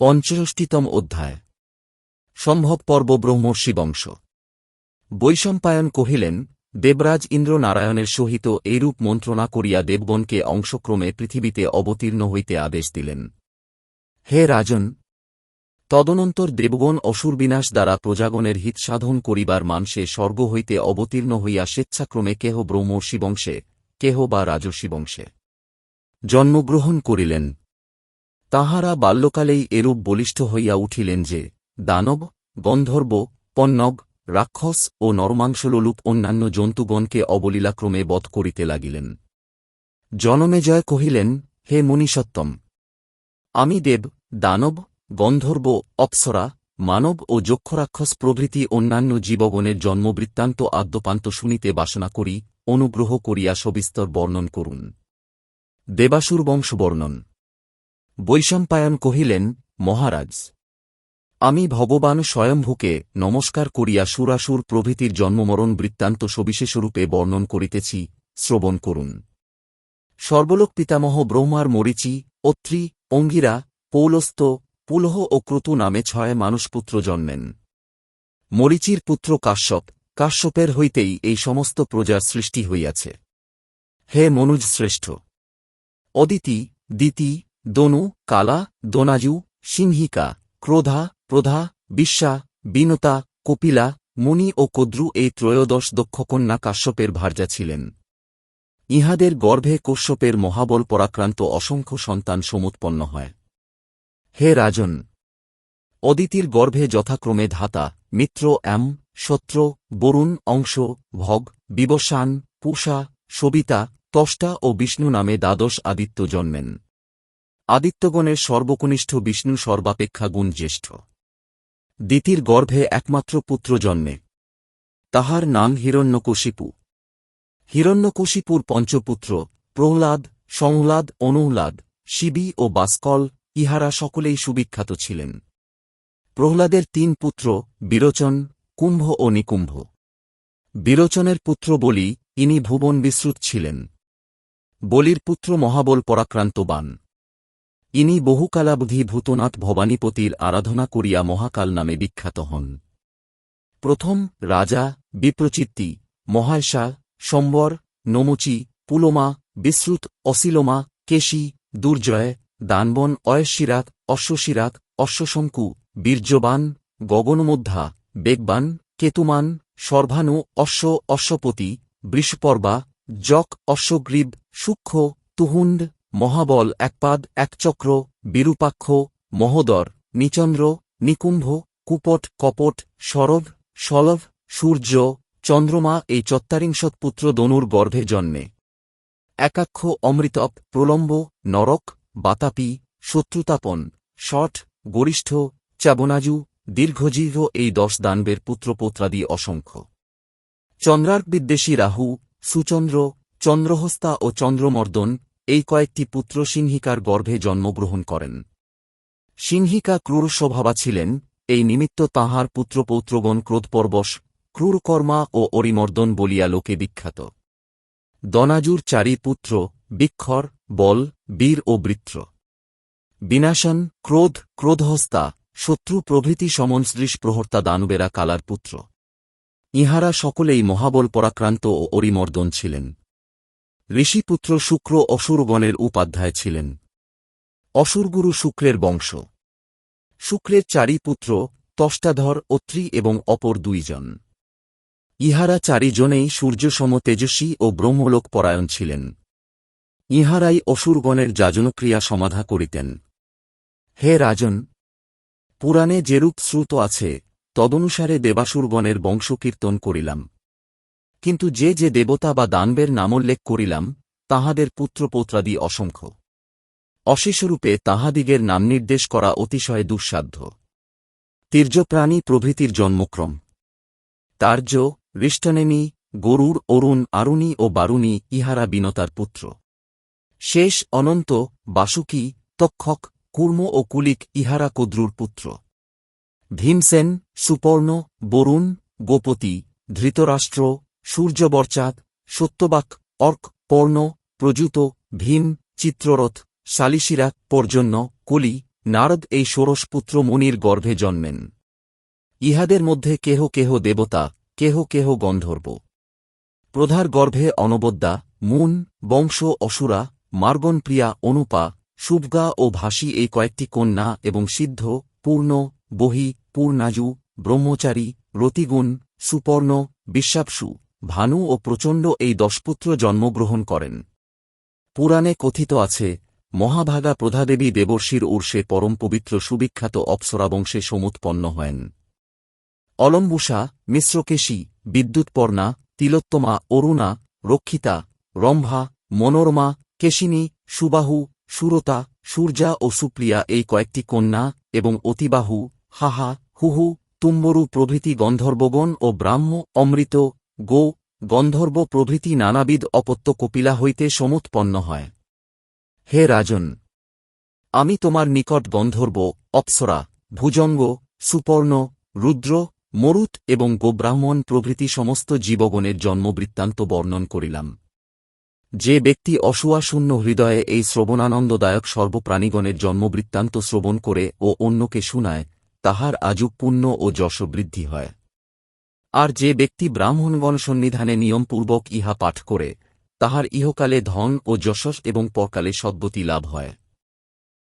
পঞ্চষষ্টিতম অধ্যায়। সম্ভব পর্ব ব্রহ্মর্ষি বংশ বৈশম্পায়ন কহিলেন, দেবরাজ ইন্দ্র নারায়ণের সহিত এইরূপ মন্ত্রণা করিয়া দেবগণকে অংশক্রমে পৃথিবীতে অবতীর্ণ হইতে আদেশ দিলেন। হে রাজন, তদনন্তর দেবগণ অসুরবিনাশ দ্বারা প্রজাগণের হিত সাধন করিবার মানসে স্বর্গ হইতে অবতীর্ণ হইয়া স্বেচ্ছাক্রমে কেহ ব্রহ্মর্ষি বংশে কেহ বা রাজর্ষি বংশে জন্মগ্রহণ করিলেন। তাহারা বাল্যকালেই এরূপ বলিষ্ঠ হইয়া উঠিলেন যে, দানব, গন্ধর্ব পন্নগ রাক্ষস ও নরমাংসলোলুপ অন্যান্য জন্তুগণকে অবলীলাক্রমে বধ করিতে লাগিলেন। জনমেজয় কহিলেন, হে মুনিসত্তম আমি দেব, দানব, গন্ধর্ব, অপ্সরা, মানব ও যক্ষরাক্ষস প্রভৃতি অন্যান্য জীবগণের জন্মবৃত্তান্ত আদ্যপান্ত শুনিতে বাসনা করি, অনুগ্রহ করিয়া সবিস্তর বর্ণন করুন। দেবাসুর বংশ বর্ণন বৈশম্পায়ন কহিলেন, মহারাজ, আমি ভগবান স্বয়ম্ভুকে নমস্কার করিয়া সুরাসুর প্রভৃতির জন্মমরণ বৃত্তান্ত সবিশেষরূপে বর্ণন করিতেছি, শ্রবণ করুন। সর্বলোক পিতামহ ব্রহ্মার মরিচি, অত্রি, অঙ্গিরা পৌলস্ত পুলহ ও ক্রতু নামে ছয় মানুষপুত্র জন্মেন। মরিচির পুত্র কাশ্যপ, কাশ্যপের হইতেই এই সমস্ত প্রজার সৃষ্টি হইয়াছে। হে মনুজ শ্রেষ্ঠ! অদিতি, দিতি দনু কালা দোনাজু সিংহিকা ক্রোধা প্রধা বিশ্বা বিনতা কপিলা মুনি ও কদ্রু এই ত্রয়োদশ দক্ষকন্যা কাশ্যপের ভার্যা ছিলেন ইহাদের গর্ভে কশ্যপের মহাবল পরাক্রান্ত অসংখ্য সন্তান সমুৎপন্ন হয় হে রাজন, অদিতির গর্ভে যথাক্রমে ধাতা, মিত্র অ্যাম সত্র বরুণ, অংশ, ভগ, বিবসান, পূষা, সবিতা, তষ্টা ও বিষ্ণু নামে দ্বাদশ আদিত্য জন্মেন। আদিত্যগণের সর্বকনিষ্ঠ বিষ্ণু সর্বাপেক্ষা গুণ জ্যেষ্ঠ দিতির গর্ভে একমাত্র পুত্র জন্মে। তাহার নাম হিরণ্যকশিপু। হিরণ্যকশিপুর পঞ্চপুত্র, প্রহ্লাদ, সংহ্লাদ, অনুহ্লাদ, শিবি ও বাস্কল ইহারা সকলেই সুবিখ্যাত ছিলেন। প্রহ্লাদের তিন পুত্র, বিরোচন, কুম্ভ ও নিকুম্ভ। বিরোচনের পুত্র বলি, ইনি ভুবন বিশ্রুত ছিলেন। বলির পুত্র মহাবল পরাক্রান্ত বান। ইনি বহুকালাবধি ভূতনাথ ভবানীপতির আরাধনা করিয়া মহাকাল নামে বিখ্যাত হন। প্রথম রাজা বিপ্রচিত্তি, মহায়সা, সম্বর, নমুচি, পুলোমা বিশ্রুত অসিলোমা, কেশী, দুর্জয়, দানবন অয়শিরাত অশ্বশিরাত অশ্বশঙ্কু, বীর্যবান গগনমধ্যা বেগবান, কেতুমান সর্বানু অশ্ব, অশ্বপতি, বৃষপর্বা, যক, অশ্বগ্রীব, সূক্ষ্ম, তুহুণ্ড মহাবল একপাদ, একচক্র, বিরূপাক্ষ, মহোদর, নিচন্দ্র, নিকুম্ভ, কুপট, কপট সরভ সলভ, সূর্য, চন্দ্রমা এই চত্বারিংশৎ পুত্র দনুর গর্ভে জন্মে। একাক্ষ, অমৃতপ, প্রলম্ব, নরক, বাতাপি, শত্রুতাপন শঠ গরিষ্ঠ, চাবনাজু, দীর্ঘজীর্ঘ এই দশ দানবের পুত্রপৌত্রাদি অসংখ্য। চন্দ্রার্ক বিদ্বেষী রাহু, সুচন্দ্র, চন্দ্রহস্তা ও চন্দ্রমর্দন এই কয়েকটি পুত্র সিংহিকার গর্ভে জন্মগ্রহণ করেন। সিংহিকা ক্রূর স্বভাবা ছিলেন, এই নিমিত্ত তাঁহার পুত্রপৌত্রগণ ক্রোধপর্বশ, ক্রূরকর্মা ও অরিমর্দন বলিয়া লোকে বিখ্যাত। দনাজুর চারি পুত্র, বিক্ষর, বল, বীর ও বৃত্র। বিনাশন, ক্রোধ, ক্রোধহস্তা, শত্রু প্রভৃতি সমনসদৃশ প্রহর্তা দানবেরা কালার পুত্র। ইহারা সকলেই মহাবল পরাক্রান্ত ও অরিমর্দন ছিলেন। ঋষিপুত্র শুক্র অসুরগণের উপাধ্যায় ছিলেন। অসুরগুরু শুক্রের বংশ। শুক্রের চারি পুত্র তষ্টাধর অত্রি এবং অপর দুইজন। ইহারা চারিজনেই সূর্যসম তেজস্বী ও ব্রহ্মলোক পরায়ণ ছিলেন। ইহারাই অসুরগণের যাজনক্রিয়া সমাধা করিতেন। হে রাজন! পুরাণে যেরূপ শ্রুত আছে, তদনুসারে দেবাসুরগণের বংশকীর্তন করিলাম। কিন্তু যে যে দেবতা বা দানবের নামোল্লেখ করিলাম, তাহাদের পুত্রপৌত্রাদি অসংখ্য। অশেষরূপে তাহাদিগের নাম নির্দেশ করা অতিশয় দুঃসাধ্য। তীর্যপ্রাণী প্রভৃতির জন্মক্রম। তার্য, রিষ্টনেমি গরুর অরুণ, আরুণী ও বারুণী ইহারা বিনতার পুত্র। শেষ, অনন্ত, বাসুকী, তক্ষক, কুর্ম ও কুলিক ইহারা কদ্রুর পুত্র। ভীমসেন, সুপর্ণ, বরুণ, গোপতি, ধৃতরাষ্ট্র সূর্যবরচাঁদ, সত্যবাক, অর্ক, পর্ণ প্রযুত ভীম, চিত্ররথ শালিশিরা পর্জন্য, কলি, নারদ এই ষোড়শপুত্র মুনির গর্ভে জন্মেন। ইহাদের মধ্যে কেহ কেহ দেবতা, কেহ কেহ গন্ধর্ব। প্রধার গর্ভে অনবদ্যা, মুন, বংশ অসুরা, মার্গনপ্রিয়া, অনুপা শুভগা ও ভাসী এই কয়েকটি কন্যা এবং সিদ্ধ, পূর্ণ, বহি পূর্ণাজু ব্রহ্মচারী, রতিগুণ, সুপর্ণ বিশ্বাপসু ভানু ও প্রচণ্ড এই দশপুত্র জন্মগ্রহণ করেন। পুরাণে কথিত আছে, মহাভাগা প্রধাদেবী দেবর্ষির উর্ষে পরম পবিত্র সুবিখ্যাত অপ্সরাবংশে সমুৎপন্ন হয়েন। অলম্বুষা, মিশ্রকেশী, বিদ্যুৎপর্ণা, তিলোত্তমা, অরুণা, রক্ষিতা, রম্ভা, মনোরমা, কেশিনী, সুবাহু, সুরতা, সূর্যা ও সুপ্রিয়া এই কয়েকটি কন্যা এবং অতিবাহু, হাহা, হুহু, তুম্বরু প্রভৃতি গন্ধর্বগণ ও ব্রাহ্ম, অমৃত গো, গন্ধর্ব প্রভৃতি নানাবিধ অপত্য কপিলা হইতে সমুৎপন্ন হয়। হে রাজন, আমি তোমার নিকট গন্ধর্ব, অপ্সরা, ভুজঙ্গ, সুপর্ণ, রুদ্র, মরুত এবং গোব্রাহ্মণ প্রভৃতি সমস্ত জীবগণের জন্মবৃত্তান্ত বর্ণন করিলাম। যে ব্যক্তি অসুয়াশূন্য হৃদয়ে এই শ্রবণানন্দদায়ক সর্বপ্রাণীগণের জন্মবৃত্তান্ত শ্রবণ করে ও অন্যকে শুনায়, তাহার আজুক পুণ্য ও যশ বৃদ্ধি হয়। আর যে ব্যক্তি ব্রাহ্মণগণ সন্নিধানে নিয়মপূর্বক ইহা পাঠ করে, তাহার ইহকালে ধন ও যশস এবং পরকালে সদ্বতি লাভ হয়।